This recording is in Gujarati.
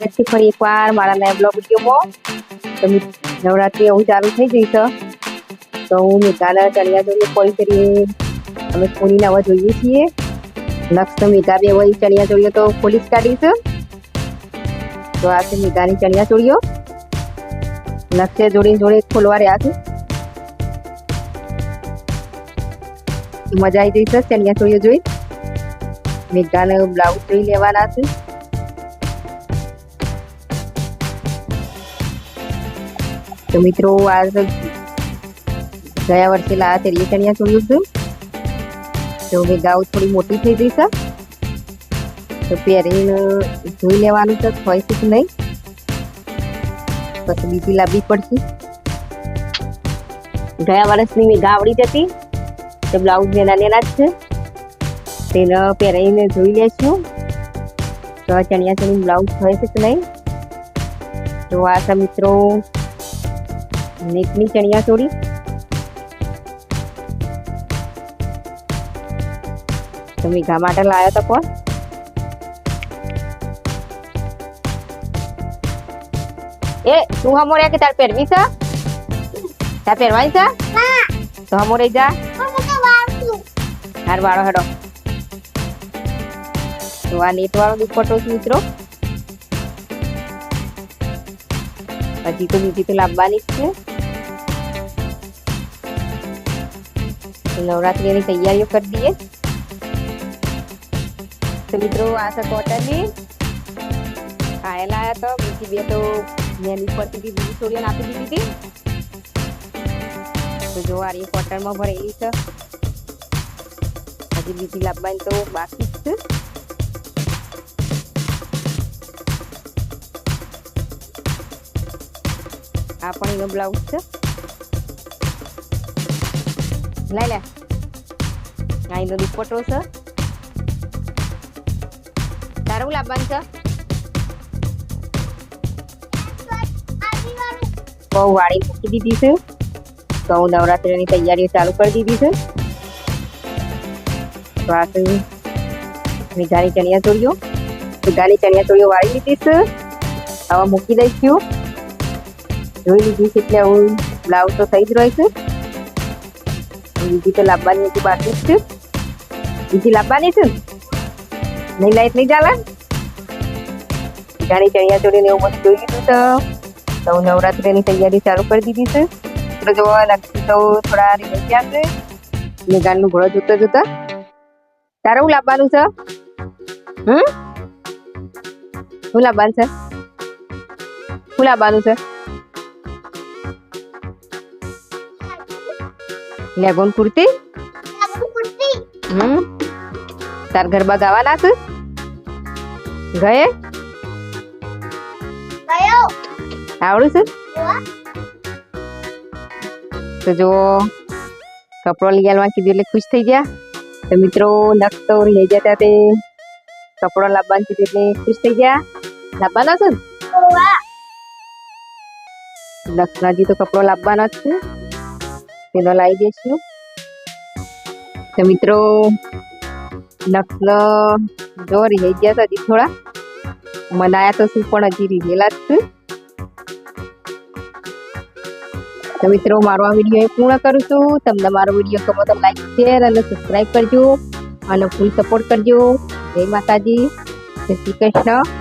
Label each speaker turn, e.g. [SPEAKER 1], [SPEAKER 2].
[SPEAKER 1] ફરીથી ફરી એકવાર મારા નયા બ્લોગ વિડીયોમાં. તો નવરાત્રી એવું ચાલુ થઈ ગઈ છે. તો હું મેઘાના ચણિયા ચોળી કોલ કરીએ. અમે ખોલીને હવે જોઈએ છીએ. લક્ષ તો મેઘા બે વળી ચણિયા ચોળીઓ તો ખોલી જ કાઢી તો આ છે મેઘાની ચણિયા ચોળીઓ. લક્ષે જોડી જોડે ખોલવા રહ્યા છે. મજા આવી જઈ છે ચણિયા ચોળીઓ જોઈ. મેઘાને બ્લાઉઝ જોઈ લેવાના છે. તો મિત્રો આ ગયા વર્ષે લાયા તે ચણિયા ચોળીઓ હતું તો મેઘાઓ થોડી મોટી થઈ ગઈ છે તો પહેરીને જોઈ લેવાનું છે હોય છે કે નહીં પછી બીજી લાવવી પડશે ગયા વર્ષની મેં ગાવડી જતી તો બ્લાઉઝ નેના નેના જ છે તેને પહેરીને જોઈ લેશું તો ચણિયા ચોળી બ્લાઉઝ હોય છે કે નહીં તો આ છે મિત્રો એકની ચણિયા ચોળી. તો મેઘા માટે લાવ્યો તો કોણ? એ તું હમોરે કે તાર પહેરવી છે? તાર પહેરવાની છે? તો હમોરે જા. હાર વાળો હેડો. તો આ નેટ વાળો દુપટ્ટો છે મિત્રો. હજી તો બીજી તો લાવવાની જ છે તો નવરાત્રીની તૈયારીઓ કરી દઈએ તો મિત્રો આ છે કોટનની આયેલા આવ્યા તો બીજી બે તો મેં પડતી હતી બીજી છોડીઓને આપી દીધી હતી તો જો આ રહી કોટનમાં ભરેલી છે હજી બીજી લાવવાની તો બાકી જ છે આ પણ એનો બ્લાઉઝ છે. લઈ લે. આ એનો દુપટ્ટો છે. તારું લાવવાનું છે? બહુ વાળી મૂકી દીધી છે. તો હું નવરાત્રીની તૈયારીઓ ચાલુ કરી દીધી છે. તો આ છે મેઘાની ચણિયા ચોળીઓ. મેઘાની ચણિયા ચોળીઓ વાળી લીધી છે. હવે મૂકી દઈશું જોઈ લીધી છે એટલે હું બ્લાઉઝ તો થઈ જ રહ્યો છે. બીજી તો લાવવાની હતી બાકી છે. બીજી લાવવાની છે નહીં લાઈટ નહીં ચાલે? જાણી ચણિયા ચોળીને એવું બધું જોઈ લીધું તો. તો હું નવરાત્રીની તૈયારી ચાલુ કરી દીધી છે. તો જોવા લાગતી તો થોડા રહી છે. ગાનનું ઘોડો જોતા જોતા. તારે શું લાવવાનું છે? હમ? શું લાવવાનું છે? શું લાવવાનું છે? લેગોન કુર્તી? હમ. તાર ગરબા ગાવાના છે ગયે? આવડું છે? તો જો કપડો લઈ આવવા કીધું એટલે ખુશ થઈ ગયા. તો મિત્રો લક્ષ તો લઈ જતા તે કપડો લાવવાનું કીધું એટલે ખુશ થઈ ગયા. લાવવાના છે? ને? લક્ષનાજી તો કપડો લાવવાનો જ છે. તેનો લાવી દઈશું. તો મિત્રો લક્ષનો જો રહી ગયા છે હજી થોડા મનાયા તો શું પણ હજી રહેલા જ તો મિત્રો, મારો આ વીડિયો પૂર્ણ કરું છું. તમને મારો વીડિયો ગમો તો લાઈક શેર અને સબસ્ક્રાઈબ કરજો. અને ફૂલ સપોર્ટ કરજો. જય માતાજી. જય શ્રી કૃષ્ણ.